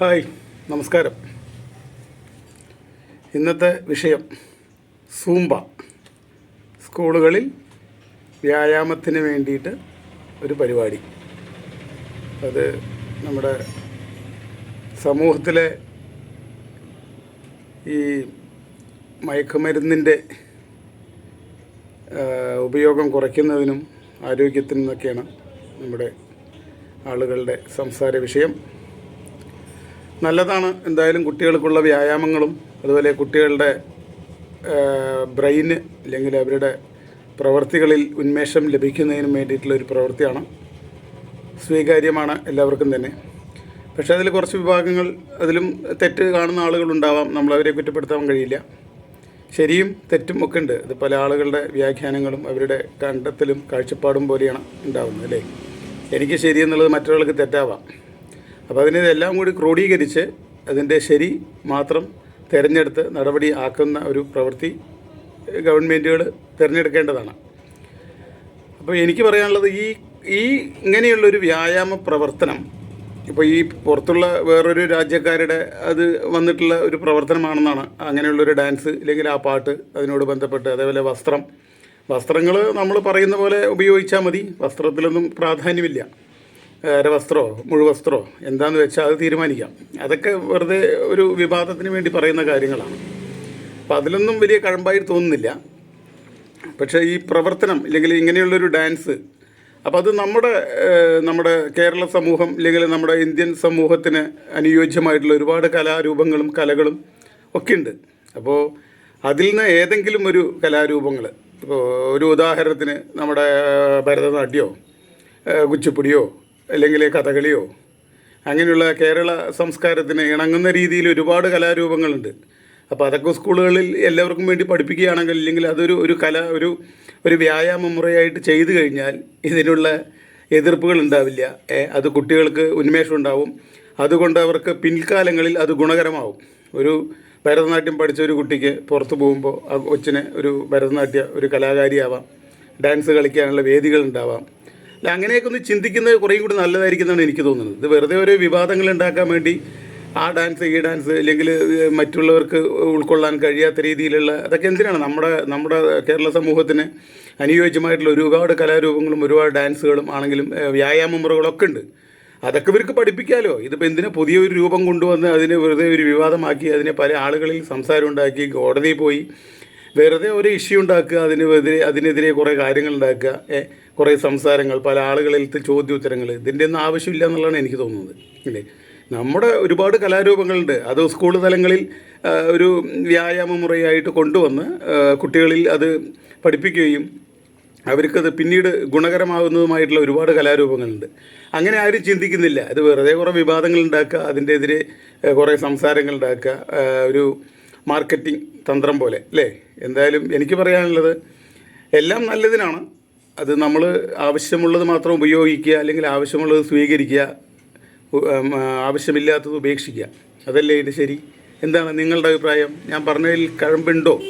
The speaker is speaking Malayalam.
ഹായ് നമസ്കാരം. ഇന്നത്തെ വിഷയം സൂമ്പ സ്കൂളുകളിൽ വ്യായാമത്തിന് വേണ്ടിയിട്ട് ഒരു പരിപാടി. അത് നമ്മുടെ സമൂഹത്തിലെ ഈ മയക്കുമരുന്നിന്റെ ഉപയോഗം കുറയ്ക്കുന്നതിനും ആരോഗ്യത്തിനും എന്നൊക്കെയാണ് നമ്മുടെ ആളുകളുടെ സംസാര വിഷയം. നല്ലതാണ്. എന്തായാലും കുട്ടികൾക്കുള്ള വ്യായാമങ്ങളും അതുപോലെ കുട്ടികളുടെ ബ്രെയിന് അല്ലെങ്കിൽ അവരുടെ പ്രവൃത്തികളിൽ ഉന്മേഷം ലഭിക്കുന്നതിനും വേണ്ടിയിട്ടുള്ള ഒരു പ്രവൃത്തിയാണ്. സ്വീകാര്യമാണ് എല്ലാവർക്കും തന്നെ. പക്ഷേ അതിൽ കുറച്ച് വിഭാഗങ്ങൾ അതിലും തെറ്റ് കാണുന്ന ആളുകളുണ്ടാവാം. നമ്മളവരെ കുറ്റപ്പെടുത്താൻ കഴിയില്ല. ശരിയും തെറ്റും ഒക്കെ ഉണ്ട്. ഇത് പല ആളുകളുടെ വ്യാഖ്യാനങ്ങളും അവരുടെ കണ്ടെത്തലും കാഴ്ചപ്പാടും പോലെയാണ് ഉണ്ടാകുന്നത് അല്ലേ? എനിക്ക് ശരിയെന്നുള്ളത് മറ്റൊരാൾക്ക് തെറ്റാവാം. അപ്പോൾ അതിനെ എല്ലാം കൂടി ക്രോഡീകരിച്ച് അതിന്റെ ശരി മാത്രം തിരഞ്ഞെടുത്ത് നടപടി ആക്കുന്ന ഒരു പ്രവൃത്തി ഗവൺമെന്റുകൾ തിരഞ്ഞെടുക്കേണ്ടതാണ്. അപ്പോൾ എനിക്ക് പറയാനുള്ളത് ഈ ഈ ഇങ്ങനെയുള്ളൊരു വ്യായാമ പ്രവർത്തനം ഇപ്പോൾ ഈ പുറത്തുള്ള വേറൊരു രാജ്യക്കാരുടെ അത് വന്നിട്ടുള്ള ഒരു പ്രവർത്തനമാണെന്നാണ് അങ്ങനെയുള്ളൊരു ഡാൻസ് ഇല്ലെങ്കിൽ ആ പാട്ട് അതിനോട് ബന്ധപ്പെട്ട് അതേപോലെ വസ്ത്രം. വസ്ത്രങ്ങൾ നമ്മൾ പറയുന്ന പോലെ ഉപയോഗിച്ചാൽ മതി. വസ്ത്രത്തിലൊന്നും പ്രാധാന്യമില്ല. അരവസ്ത്രമോ മുഴുവസ്ത്രമോ എന്താന്ന് വെച്ചാൽ അത് തീരുമാനിക്കാം. അതൊക്കെ വെറുതെ ഒരു വിവാദത്തിന് വേണ്ടി പറയുന്ന കാര്യങ്ങളാണ്. അപ്പം അതിലൊന്നും വലിയ കഴമ്പായി തോന്നുന്നില്ല. പക്ഷേ ഈ പ്രവർത്തനം ഇല്ലെങ്കിൽ ഇങ്ങനെയുള്ളൊരു ഡാൻസ് അപ്പോൾ അത് നമ്മുടെ നമ്മുടെ കേരള സമൂഹം അല്ലെങ്കിൽ നമ്മുടെ ഇന്ത്യൻ സമൂഹത്തിന് അനുയോജ്യമായിട്ടുള്ള ഒരുപാട് കലാരൂപങ്ങളും കലകളും ഒക്കെ ഉണ്ട് അപ്പോൾ അതിൽ നിന്ന് ഏതെങ്കിലും ഒരു കലാരൂപങ്ങൾ ഇപ്പോൾ ഒരു ഉദാഹരണത്തിന് നമ്മുടെ ഭരതനാട്യമോ കുച്ചിപ്പുടിയോ അല്ലെങ്കിൽ കഥകളിയോ? അങ്ങനെയുള്ള കേരള സംസ്കാരത്തിന് ഇണങ്ങുന്ന രീതിയിൽ ഒരുപാട് കലാരൂപങ്ങളുണ്ട്. അപ്പോൾ അതൊക്കെ സ്കൂളുകളിൽ എല്ലാവർക്കും വേണ്ടി പഠിപ്പിക്കുകയാണെങ്കിൽ അല്ലെങ്കിൽ അതൊരു ഒരു കല ഒരു ഒരു വ്യായാമ മുറയായിട്ട് ചെയ്തു കഴിഞ്ഞാൽ ഇതിനുള്ള എതിർപ്പുകൾ ഉണ്ടാവില്ല. അത് കുട്ടികൾക്ക് ഉന്മേഷം ഉണ്ടാവും. അതുകൊണ്ട് അവർക്ക് പിൻകാലങ്ങളിൽ അത് ഗുണകരമാവും. ഒരു ഭരതനാട്യം പഠിച്ച ഒരു കുട്ടിക്ക് പുറത്തു പോകുമ്പോൾ ആ കൊച്ചിന് ഒരു ഭരതനാട്യ ഒരു കലാകാരിയാവാം. ഡാൻസ് കളിക്കാനുള്ള വേദികൾ ഉണ്ടാവാം. അങ്ങനെയൊക്കെ ഒന്ന് ചിന്തിക്കുന്നത് കുറേ കൂടി നല്ലതായിരിക്കുന്നതാണ് എനിക്ക് തോന്നുന്നത്. ഇത് വെറുതെ ഒരു വിവാദങ്ങൾ ഉണ്ടാക്കാൻ വേണ്ടി ആ ഡാൻസ് ഈ ഡാൻസ് അല്ലെങ്കിൽ മറ്റുള്ളവർക്ക് ഉൾക്കൊള്ളാൻ കഴിയാത്ത രീതിയിലുള്ള അതൊക്കെ എന്തിനാണ്? നമ്മുടെ നമ്മുടെ കേരള സമൂഹത്തിന് അനുയോജ്യമായിട്ടുള്ള ഒരുപാട് കലാരൂപങ്ങളും ഒരുപാട് ഡാൻസുകളും ആണെങ്കിലും വ്യായാമ മുറകളൊക്കെ ഉണ്ട്. അതൊക്കെ ഇവർക്ക് പഠിപ്പിക്കാമല്ലോ ഇതിപ്പോൾ എന്തിനാ പുതിയൊരു രൂപം കൊണ്ടുവന്ന് അതിനെ വെറുതെ ഒരു വിവാദമാക്കി അതിനെ പല ആളുകളിൽ സംസാരം ഉണ്ടാക്കി കോടതിയിൽ പോയി വെറുതെ ഒരു ഇഷ്യൂ ഉണ്ടാക്കുക അതിനെതിരെ അതിനെതിരെ കുറേ കാര്യങ്ങൾ ഉണ്ടാക്കുക കുറേ സംസാരങ്ങൾ പല ആളുകളിലത്തെ ചോദ്യോത്തരങ്ങൾ ഇതിന്റെ ഒന്നും ആവശ്യമില്ല എന്നുള്ളതാണ് എനിക്ക് തോന്നുന്നത് ഇല്ലേ നമ്മുടെ ഒരുപാട് കലാരൂപങ്ങളുണ്ട്. അത് സ്കൂൾ തലങ്ങളിൽ ഒരു വ്യായാമ മുറയായിട്ട് കൊണ്ടുവന്ന് കുട്ടികളിൽ അത് പഠിപ്പിക്കുകയും അവർക്കത് പിന്നീട് ഗുണകരമാകുന്നതുമായിട്ടുള്ള ഒരുപാട് കലാരൂപങ്ങളുണ്ട്. അങ്ങനെ ആരും ചിന്തിക്കുന്നില്ല. അത് വെറുതെ കുറേ വിവാദങ്ങൾ ഉണ്ടാക്കുക അതിന്റെ എതിരെ കുറേ സംസാരങ്ങൾ ഉണ്ടാക്കുക ഒരു മാർക്കറ്റിംഗ് തന്ത്രം പോലെ അല്ലേ? എന്തായാലും എനിക്ക് പറയാനുള്ളത് എല്ലാം നല്ലതിനാണ്. അത് നമ്മൾ ആവശ്യമുള്ളത് മാത്രം ഉപയോഗിക്കുക അല്ലെങ്കിൽ ആവശ്യമുള്ളത് സ്വീകരിക്കുക ആവശ്യമില്ലാത്തത് ഉപേക്ഷിക്കുക. അതല്ലേ ഇത് ശരി? എന്താണ് നിങ്ങളുടെ അഭിപ്രായം? ഞാൻ പറഞ്ഞതിൽ കഴമ്പുണ്ടോ?